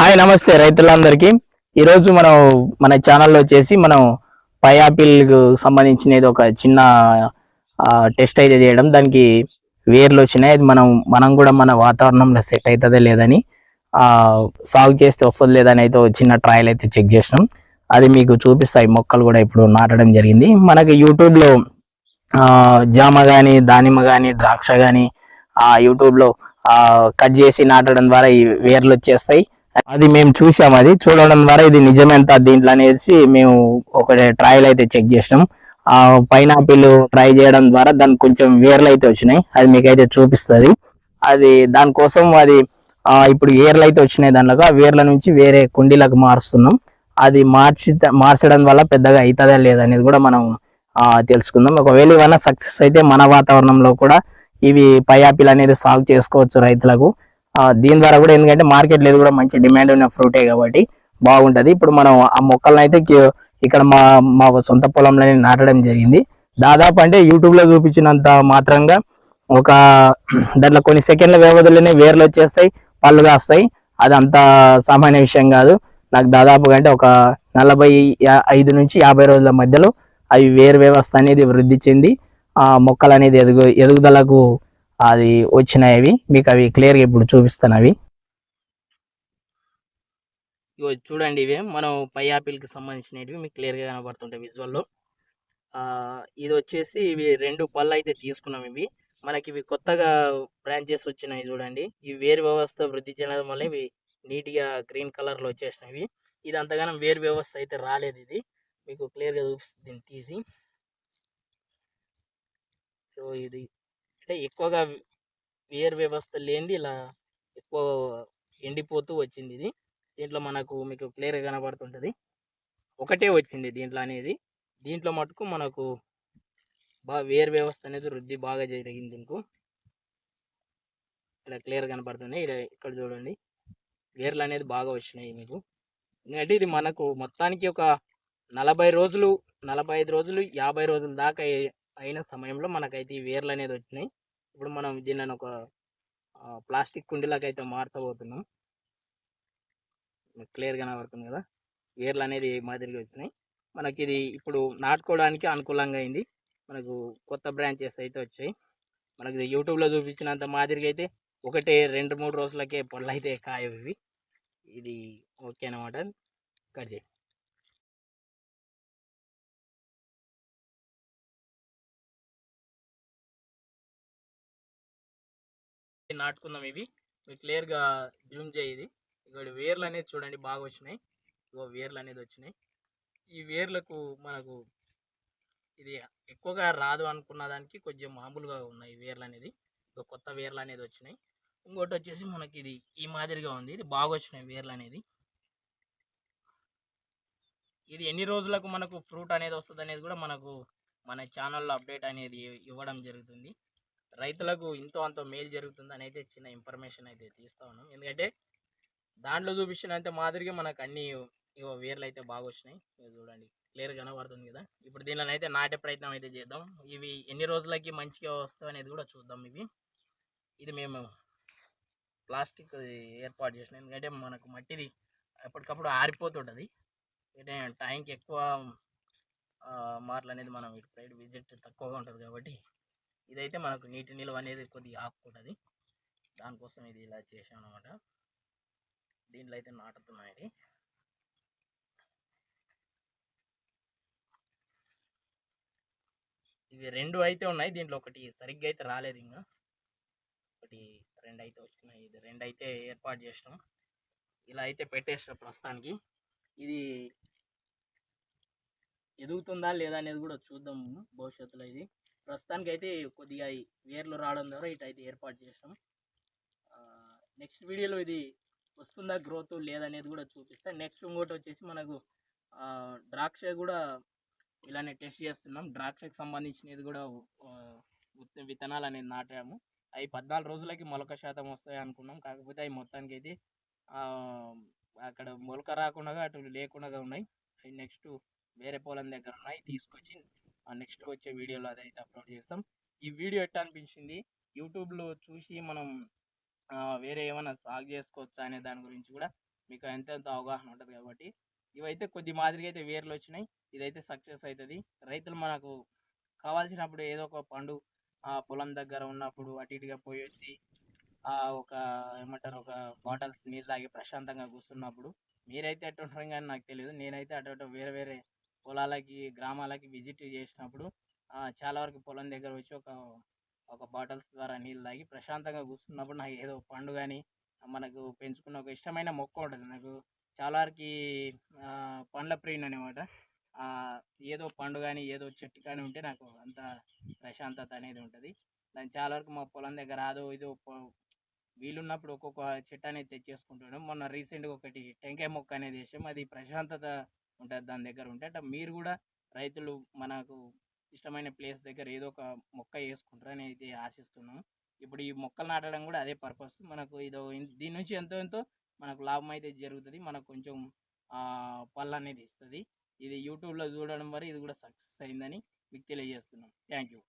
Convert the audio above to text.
Hi నమస్తే రైతులందరికీ. ఈరోజు మనం మన ఛానల్లో వచ్చేసి మనం పైఆపిల్కు సంబంధించినది ఒక చిన్న టెస్ట్ అయితే చేయడం. దానికి వేర్లు వచ్చినాయి. అది మనం మనం కూడా మన వాతావరణంలో సెట్ అవుతుందా లేదని సాగు చేస్తే వస్తుంది లేదని అయితే చిన్న ట్రయల్ అయితే చెక్ చేసినాం. అది మీకు చూపిస్తాయి మొక్కలు కూడా ఇప్పుడు నాటడం జరిగింది. మనకి యూట్యూబ్లో జామ కానీ దానిమ్మ కానీ ద్రాక్ష కానీ ఆ యూట్యూబ్లో కట్ చేసి నాటడం ద్వారా ఈ వేర్లు వచ్చేస్తాయి. అది మేము చూసాం అది. చూడడం ద్వారా ఇది నిజమెంత దీంట్లో అనేసి మేము ఒక ట్రయల్ అయితే చెక్ చేసినాం. ఆ పైనాపిల్ ట్రై చేయడం ద్వారా దానికి కొంచెం వేర్లు అయితే వచ్చినాయి. అది మీకైతే చూపిస్తుంది. అది దానికోసం అది ఇప్పుడు వేర్లు అయితే వచ్చినాయి దాంట్లో ఆ వేర్ల నుంచి వేరే కుండీలకు మారుస్తున్నాం. అది మార్చి మార్చడం వల్ల పెద్దగా అవుతుందా లేదా అనేది కూడా మనం తెలుసుకుందాం. ఒకవేళ ఏమైనా సక్సెస్ అయితే మన వాతావరణంలో కూడా ఇవి పైఆపిల్ అనేది సాగు చేసుకోవచ్చు రైతులకు. దీని ద్వారా కూడా ఎందుకంటే మార్కెట్ లేదు కూడా మంచి డిమాండ్ ఉన్న ఫ్రూటే కాబట్టి బాగుంటుంది. ఇప్పుడు మనం ఆ మొక్కలను అయితే ఇక్కడ మా మా సొంత పొలంలోనే నాటడం జరిగింది. దాదాపు అంటే యూట్యూబ్లో చూపించినంత మాత్రంగా ఒక దాంట్లో కొన్ని సెకండ్ల వ్యవధిలోనే వేర్లు వచ్చేస్తాయి పళ్ళు కాస్తాయి. అది అంత సామాన్య విషయం కాదు. నాకు దాదాపుగా అంటే ఒక నలభై ఐదు నుంచి యాభై రోజుల మధ్యలో అవి వేరు వ్యవస్థ అనేది వృద్ధి చెంది ఆ మొక్కలు అనేది ఎదుగు ఎదుగుదలకు అది వచ్చినాయి అవి మీకు అవి క్లియర్గా ఇప్పుడు చూపిస్తాను అవి. ఇగో చూడండి ఇవి. మనం పై యాపిల్కి సంబంధించినవి మీకు క్లియర్గా కనబడుతుంటాయి విజువల్లో ఇది వచ్చేసి ఇవి రెండు పళ్ళు అయితే తీసుకున్నాం ఇవి. మనకి ఇవి కొత్తగా బ్రాంచెస్ వచ్చినాయి చూడండి. ఈ వేరు వ్యవస్థ వృద్ధి చెందడం వల్ల ఇవి నీట్గా గ్రీన్ కలర్లో వచ్చేసినవి. ఇది అంతగానం వేరు వ్యవస్థ అయితే రాలేదు ఇది. మీకు క్లియర్గా చూపిస్తుంది దీన్ని తీసి. సో ఇది. అంటే ఎక్కువగా వేర్ వ్యవస్థ లేనిది ఇలా ఎక్కువ ఎండిపోతూ వచ్చింది ఇది. దీంట్లో మనకు మీకు క్లియర్గా కనబడుతుంటుంది. ఒకటే వచ్చింది దీంట్లో అనేది. దీంట్లో మటుకు మనకు బాగా వేరు వ్యవస్థ అనేది వృద్ధి బాగా జరిగింది దీనికి. ఇక్కడ క్లియర్ కనబడుతుంది ఇలా ఇక్కడ చూడండి. వేర్లు అనేది బాగా వచ్చినాయి మీకు. ఎందుకంటే ఇది మనకు మొత్తానికి ఒక నలభై రోజులు నలభై ఐదు రోజులు యాభై రోజుల దాకా అయిన సమయంలో మనకైతే ఈ వేర్లు అనేది వచ్చినాయి. ఇప్పుడు మనం దీనిని ఒక ప్లాస్టిక్ కుండీలకు అయితే మార్చబోతున్నాం క్లియర్గా కనబడుతుంది కదా? వేర్లు అనేది మాదిరిగా వచ్చినాయి. మనకి ఇది ఇప్పుడు నాటుకోవడానికి అనుకూలంగా అయింది. మనకు కొత్త బ్రాంచెస్ అయితే వచ్చాయి. మనకి ఇది యూట్యూబ్లో చూపించినంత మాదిరిగా అయితే ఒకటే రెండు మూడు రోజులకే పళ్ళు అయితే కాయవు ఇవి. ఇది ఓకే అనమాట కట్ చేయి. నాటుకుందాం ఇవి మీకు క్లియర్గా జూమ్ చేయి ఇది. ఇక్కడ వేర్లు అనేది చూడండి బాగా వచ్చినాయి ఇగో వేర్లు అనేది వచ్చినాయి. ఈ వేర్లకు మనకు ఇది ఎక్కువగా రాదు అనుకున్న దానికి కొంచెం మామూలుగా ఉన్నాయి వేర్లు అనేది ఇక కొత్త వేర్లు అనేది వచ్చినాయి. ఇంకోటి వచ్చేసి మనకి ఇది ఈ మాదిరిగా ఉంది. ఇది బాగా వచ్చినాయి వేర్లు అనేది ఇది ఎన్ని రోజులకు మనకు ఫ్రూట్ అనేది వస్తుంది అనేది కూడా మనకు మన ఛానల్లో అప్డేట్ అనేది ఇవ్వడం జరుగుతుంది. రైతులకు ఇంతో అంతో మేలు జరుగుతుంది అని అయితే చిన్న ఇన్ఫర్మేషన్ అయితే తీస్తా ఉన్నాం. ఎందుకంటే దాంట్లో చూపించినంత మాదిరిగా మనకు అన్ని ఇవో వేర్లు అయితే బాగా వచ్చినాయి. చూడండి క్లియర్ కనబడుతుంది కదా. ఇప్పుడు దీనిలో అయితే నాటే ప్రయత్నం అయితే చేద్దాం. ఇవి ఎన్ని రోజులకి మంచిగా వస్తాయి అనేది కూడా చూద్దాం ఇవి. ఇది మేము ప్లాస్టిక్ ఏర్పాటు చేసినాం. ఎందుకంటే మనకు మట్టిది ఎప్పటికప్పుడు ఆరిపోతుంటుంది. అంటే టైంకి ఎక్కువ మార్లు అనేది మనం ఇటు సైడ్ విజిట్ తక్కువగా ఉంటుంది కాబట్టి ఇదైతే మనకు నీటి నిల్వ అనేది కొద్దిగా ఆపుకుంటుంది. దానికోసం ఇది ఇలా చేసాం అనమాట దీంట్లో అయితే నాటుతున్నాయి. ఇది. ఇవి రెండు అయితే ఉన్నాయి. దీంట్లో ఒకటి సరిగ్గా అయితే రాలేదు ఇంకా. ఒకటి రెండు అయితే వచ్చినాయి. ఇది రెండు అయితే ఏర్పాటు చేసినాం. ఇలా అయితే పెట్టేసిన ప్రస్తుతానికి. ఇది ఎదుగుతుందా లేదా అనేది కూడా చూద్దాం భవిష్యత్తులో ఇది. ప్రస్తుతానికి అయితే కొద్దిగా ఈ వేర్లు రావడం ద్వారా ఇటు అయితే ఏర్పాటు చేసాం నెక్స్ట్ వీడియోలో ఇది వస్తుందా గ్రోత్ లేదనేది కూడా చూపిస్తా. నెక్స్ట్ ఇంకోటి వచ్చేసి మనకు ద్రాక్ష కూడా ఇలానే టెస్ట్ చేస్తున్నాం. ద్రాక్షకు సంబంధించినది కూడా విత్తనాలు అనేది నాటాము. అవి పద్నాలుగు రోజులకి మొలక శాతం వస్తాయి అనుకున్నాం. కాకపోతే అవి మొత్తానికి అయితే అక్కడ మొలక రాకుండా అటు లేకుండా ఉన్నాయి. అవి నెక్స్ట్ వేరే పొలం దగ్గర ఉన్నాయి. తీసుకొచ్చి నెక్స్ట్ వచ్చే వీడియోలో అదైతే అప్లోడ్ చేస్తాం. ఈ వీడియో ఎట్లా అనిపించింది? యూట్యూబ్లో చూసి మనం వేరే ఏమైనా సాగు చేసుకోవచ్చా అనే దాని గురించి కూడా మీకు ఎంతెంత అవగాహన ఉంటుంది కాబట్టి ఇవైతే కొద్ది మాదిరిగా అయితే వేర్లు వచ్చినాయి. ఇదైతే సక్సెస్ అవుతుంది. రైతులు మనకు కావాల్సినప్పుడు ఏదో ఒక పండు ఆ పొలం దగ్గర ఉన్నప్పుడు అటు ఇటుగా పోయి వచ్చి ఆ ఒక ఏమంటారు ఒక బాటిల్స్ నీళ్ళు తాగి ప్రశాంతంగా కూర్చున్నప్పుడు మీరైతే ఎట్టు ఉంటారు కానీ నాకు తెలియదు. నేనైతే అటు అటు వేరే వేరే పొలాలకి గ్రామాలకి విజిట్ చేసినప్పుడు చాలా వరకు పొలం దగ్గర వచ్చి ఒక ఒక బాటిల్స్ ద్వారా నీళ్ళు తాగి ప్రశాంతంగా కూర్చున్నప్పుడు నాకు ఏదో పండు కానీ మనకు పెంచుకున్న ఒక ఇష్టమైన మొక్క ఉంటుంది. నాకు చాలా వరకు పండ్ల ప్రియుని అనమాట ఏదో పండు కానీ ఏదో చెట్టు కానీ ఉంటే నాకు అంత ప్రశాంతత అనేది ఉంటుంది. దాని చాలా వరకు మా పొలం దగ్గర అదో ఇదో వీలున్నప్పుడు ఒక్కొక్క చెట్టు అనేది తెచ్చేసుకుంటున్నాం మొన్న రీసెంట్గా ఒకటి టెంకాయ మొక్క అనేది వేసాం. అది ప్రశాంతత ఉంటుంది దాని దగ్గర ఉంటే అట్లా మీరు కూడా రైతులు మనకు ఇష్టమైన ప్లేస్ దగ్గర ఏదో ఒక మొక్క వేసుకుంటారని అయితే ఆశిస్తున్నాం. ఇప్పుడు ఈ మొక్కలు నాటడం కూడా అదే పర్పస్. మనకు ఇదో దీని నుంచి ఎంతో ఎంతో మనకు లాభం అయితే జరుగుతుంది. మనకు కొంచెం పళ్ళు అనేది ఇస్తుంది. ఇది యూట్యూబ్లో చూడడం వల్ల ఇది కూడా సక్సెస్ అయిందని మీకు తెలియజేస్తున్నాం. Thank you.